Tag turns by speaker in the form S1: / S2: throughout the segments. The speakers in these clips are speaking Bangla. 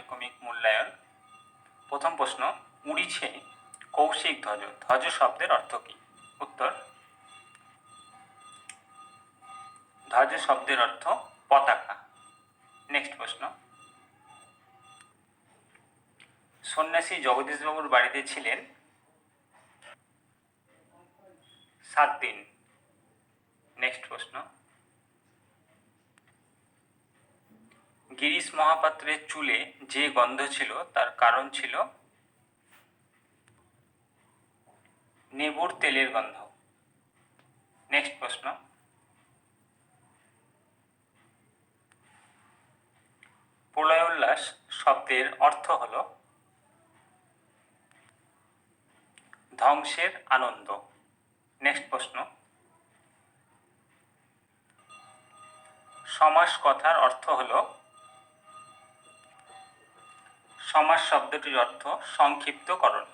S1: পর্যায়ক্রমিক মূল্যায়ন। প্রথম প্রশ্ন উড়িছে কৌশিক ধ্বজ ধ্বজ শব্দের অর্থ কী? উত্তর, ধ্বজ শব্দের অর্থ পতাকা। নেক্সট প্রশ্ন, সন্ন্যাসী জগদীশবাবুর বাড়িতে ছিলেন সাত দিন। নেক্সট প্রশ্ন গিরিশ মহাপাত্রের চুলে যে গন্ধ ছিল, তার কারণ ছিল নেবুর তেলের গন্ধ। নেক্সট প্রশ্ন। প্রলয়োল্লাস শব্দের অর্থ হল ধ্বংসের আনন্দ। নেক্সট প্রশ্ন। সমাস কথার অর্থ হল সমাস শব্দটির অর্থ সংক্ষিপ্তকরণ।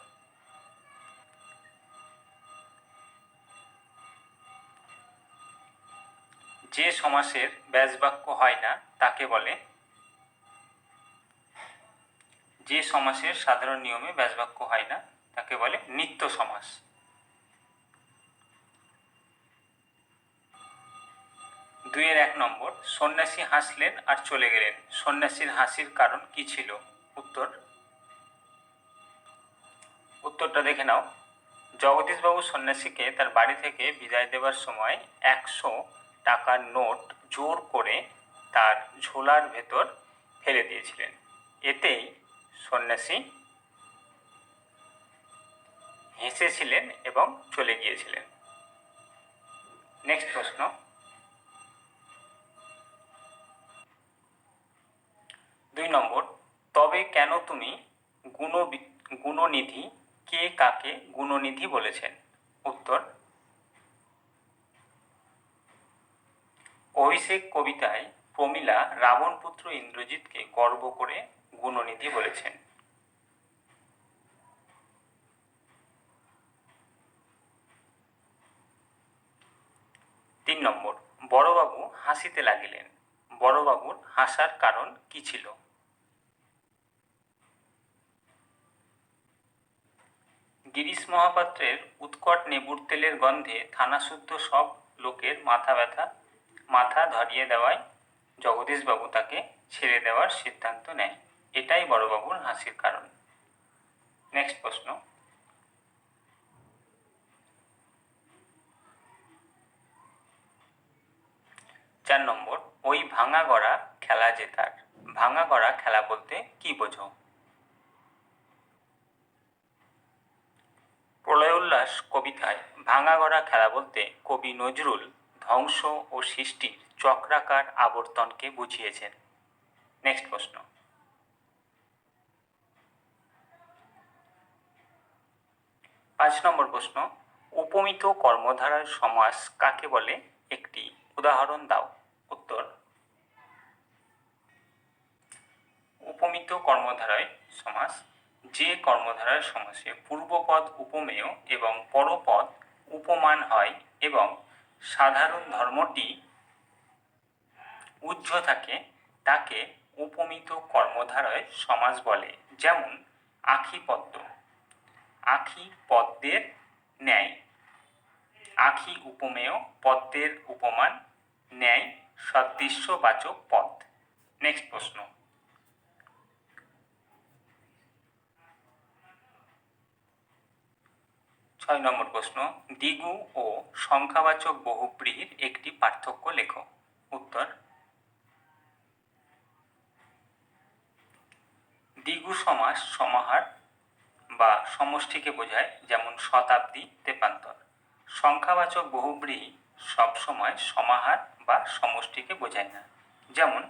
S1: যে সমাসের ব্যাসবাক্য হয় না, তাকে বলে যে সমাসের সাধারণ নিয়মে ব্যাসবাক্য হয় না, তাকে বলে নিত্য সমাস। দুইয়ের এক নম্বর, সন্ন্যাসী হাসলেন আর চলে গেলেন। সন্ন্যাসীর হাসির কারণ কি ছিল? উত্তর। উত্তরটা দেখে নাও। জগদীশবাবু সন্ন্যাসীকে তার বাড়ি থেকে বিদায় দেওয়ার সময় একশো টাকার নোট জোর করে তার ঝোলার ভেতর ফেলে দিয়েছিলেন। এতেই সন্ন্যাসী হেসেছিলেন এবং চলে গিয়েছিলেন। নেক্সট প্রশ্ন। দুই নম্বর। তবে কেন তুমি গুণ গুণনিধি কে কাকে গুণনিধি বলেছেন? উত্তর, অভিষেক কবিতায় প্রমীলা রাবণপুত্র ইন্দ্রজিৎকে গর্ব করে গুণনিধি বলেছেন। তিন নম্বর, বড়বাবু হাসিতে লাগিলেন। বড়বাবুর হাসার কারণ কি ছিল? গিরিশ মহাপাত্রের উৎকট নেবুর তেলের গন্ধে থানাশুদ্ধ সব লোকের মাথা ব্যথা, মাথা ধরিয়ে দেওয়ায় জগদীশবাবু তাকে ছেড়ে দেওয়ার সিদ্ধান্ত নেয় এটাই বড়বাবুর হাসির কারণ। নেক্সট প্রশ্ন। চার নম্বর, ওই ভাঙা গড়া খেলা জেতার ভাঙা গড়া খেলা বলতে কি বোঝো প্রলয়োল্লাস কবিতায় ভাঙা গড়া খেলা বলতে কবি নজরুল ধ্বংস ও সৃষ্টির চক্রাকার আবর্তনকে বুঝিয়েছেন। নেক্সট প্রশ্ন। পাঁচ নম্বর প্রশ্ন, উপমিত কর্মধারার সমাস কাকে বলে? একটি উদাহরণ দাও। উত্তর, উপমিত কর্মধারায় সমাস যে কর্মধারার সমাসে পূর্বপদ উপমেয় এবং পরপদ উপমান হয় এবং সাধারণ ধর্মটি উজ্জ্ব থাকে, তাকে উপমিত কর্মধারায় সমাস বলে, যেমন আখি পদ্ম আখি পদ্মের ন্যায়। আখি উপমেয় পদ্মের উপমান, ন্যায়, সদৃশ্যবাচক পদ। নেক্সট প্রশ্ন। ছয় নম্বর প্রশ্ন, দ্বিগু ও সংখ্যাবাচক বহুব্রীহির একটি পার্থক্য লেখো। উত্তর, দ্বিগু সমাস সমাহার বা সমষ্টিকে বোঝায় যেমন শতাব্দী, তেপান্তর। সংখ্যাবাচক বহুব্রীহি সবসময় সমাহার বা সমষ্টিকে বোঝায় না। যেমন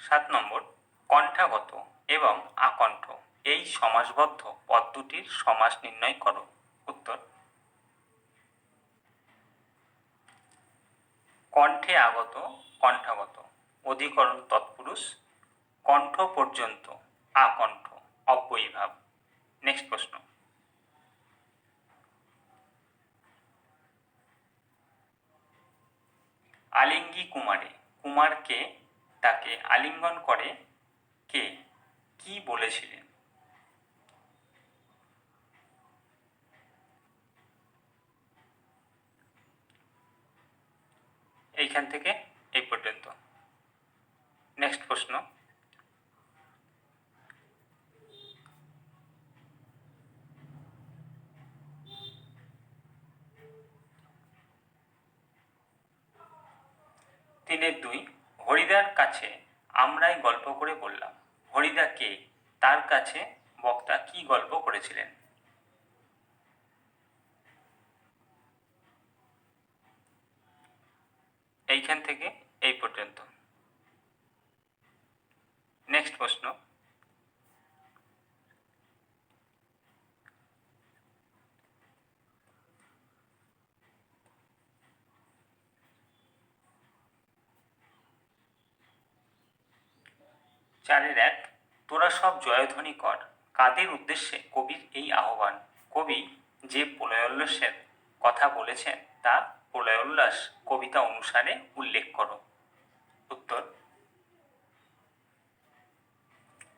S1: সাত নম্বর, কণ্ঠাগত এবং আকণ্ঠ। এই সমাসবদ্ধ পদ দুটির সমাস নির্ণয় করো। উত্তর। কণ্ঠে আগত, কণ্ঠাগত। অধিকরণ তৎপুরুষ, কণ্ঠ পর্যন্ত আকণ্ঠ, অব্যয়ীভাব। নেক্সট প্রশ্ন। আলিঙ্গি কুমারে, কুমারকে তাকে আলিঙ্গন করে কে? কি বলেছিলেন? এইখান থেকে এই পর্যন্ত। নেক্সট প্রশ্ন। তিনের দুই হরিদার কাছে আমরাই গল্প করে বললাম, হরিদা কে? তার কাছে বক্তা কি গল্প করেছিলেন? এইখান থেকে এই পর্যন্ত। নেক্সট প্রশ্ন চারের এক। তোরা সব জয়ধ্বনি কর। কাদের উদ্দেশ্যে কবির এই আহ্বান? কবি যে প্রলয়োল্লাসের কথা বলেছেন, তা প্রলয়োল্লাস কবিতা অনুসারে উল্লেখ করো। উত্তর।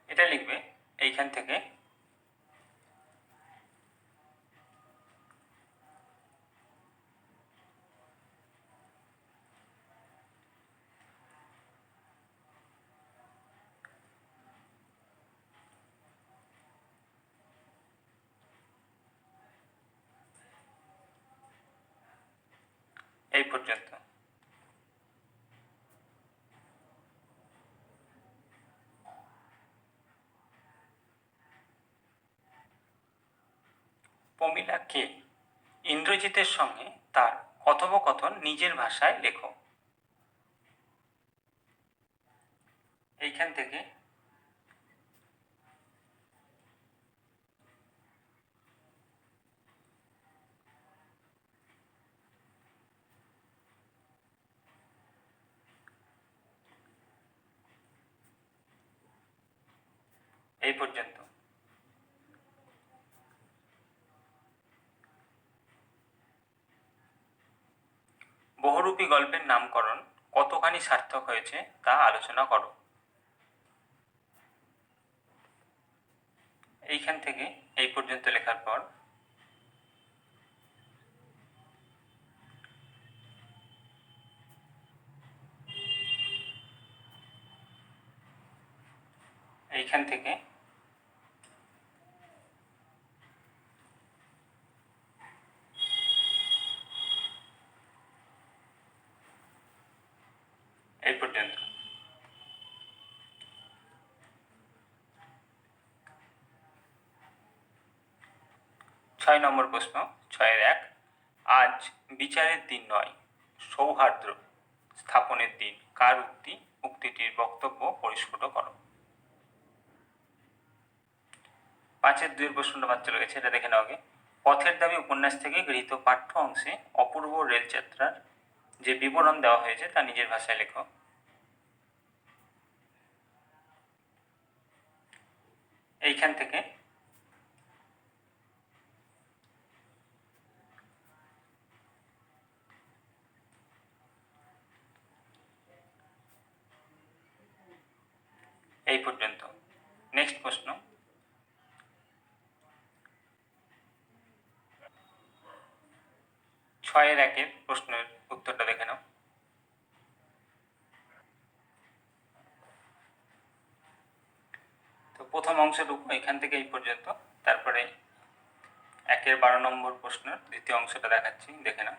S1: এটা লিখবে এইখান থেকে। পর্যন্ত। প্রমিলা কে? ইন্দ্রজিতের সঙ্গে তার কথোপকথন নিজের ভাষায় লেখো। এইখান থেকে এই পর্যন্ত। বহুরূপী গল্পের নামকরণ কতখানি সার্থক হয়েছে তা আলোচনা করো। এইখান থেকে এই পর্যন্ত লেখার পর। এইখান থেকে এই পর্যন্ত ছয় নম্বর প্রশ্ন, ছয়ের এক, আজ বিচারের দিন নয় সৌহার্দ্য স্থাপনের দিন, কার উক্তি, উক্তিটির বক্তব্য পরিস্ফুট করো। পাঁচের দুইয়ের প্রশ্নটা বাদ চলে গেছে এটা দেখে নাও আগে। পথের দাবি উপন্যাস থেকে গৃহীত পাঠ্য অংশে অপূর্ব রেলযাত্রার যে বিবরণ দেওয়া হয়েছে, তা নিজের ভাষায় লেখো। এইখান থেকে এই পর্যন্ত। নেক্সট প্রশ্ন। ছয়ের একের প্রশ্নের উত্তরটা দেখে নাও। তো প্রথম অংশটুকু এখান থেকে এই পর্যন্ত। তারপরে একের বারো নম্বর প্রশ্নের দ্বিতীয় অংশটা দেখাচ্ছি, দেখে নাও।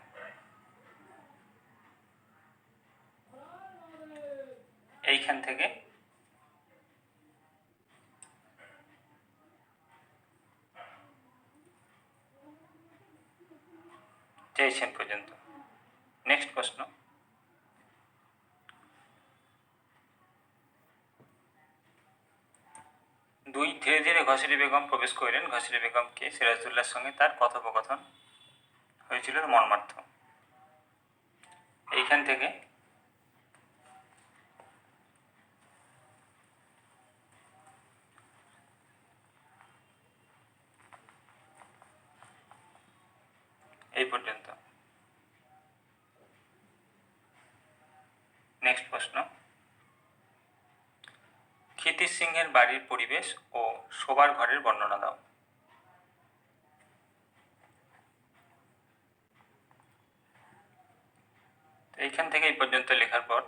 S1: এইখান থেকে চেয়েছেন পর্যন্ত নেক্সট প্রশ্ন দুই ধীরে ধীরে ঘসিরি বেগম প্রবেশ করিলেন ঘসিরি বেগমকে সিরাজদুল্লার সঙ্গে তার কথোপকথন হয়েছিল মর্মার্থ। এইখান থেকে এই পর্যন্ত। সিংহের বাড়ির পরিবেশ ও শোবার ঘরের বর্ণনা দাও। এইখান থেকে এই পর্যন্ত লেখার পর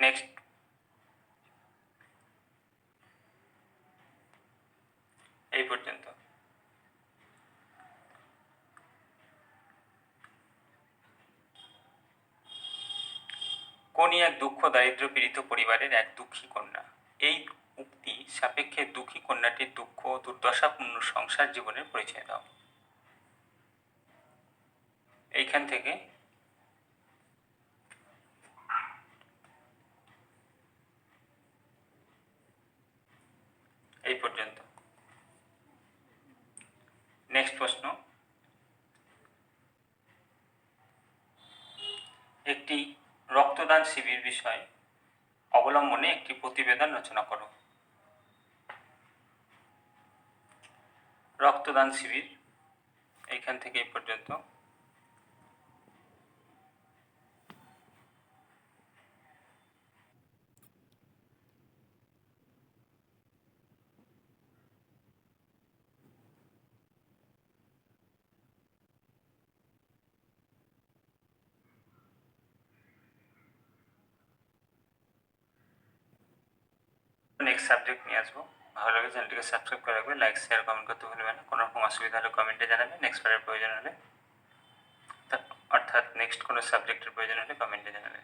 S1: নেক্সট এই পর্যন্ত। কোনি এক দুঃখ দারিদ্র পীড়িত পরিবারের এক দুঃখী কন্যা। এই উক্তি সাপেক্ষে দুঃখী কন্যাটির দুঃখ ও দুর্দশাপূর্ণ সংসার জীবনের পরিচয় দাও। এইখান থেকে এই পর্যন্ত। নেক্সট প্রশ্ন। একটি রক্তদান শিবির বিষয় অবলম্বনে একটি প্রতিবেদন রচনা করো। রক্তদান শিবির এইখান থেকে এই পর্যন্ত। নেক্সট সাবজেক্ট নিয়ে আসব। ভালো লাগে চ্যানেলটিকে সাবস্ক্রাইব করে রাখবে লাইক শেয়ার কমেন্ট করতে ভুলবে না। কোনো রকম অসুবিধা হলে কমেন্টে জানাবে নেক্সট বারের প্রয়োজন হলে। অর্থাৎ নেক্সট কোনো সাবজেক্টের প্রয়োজন হলে কমেন্টে জানাবে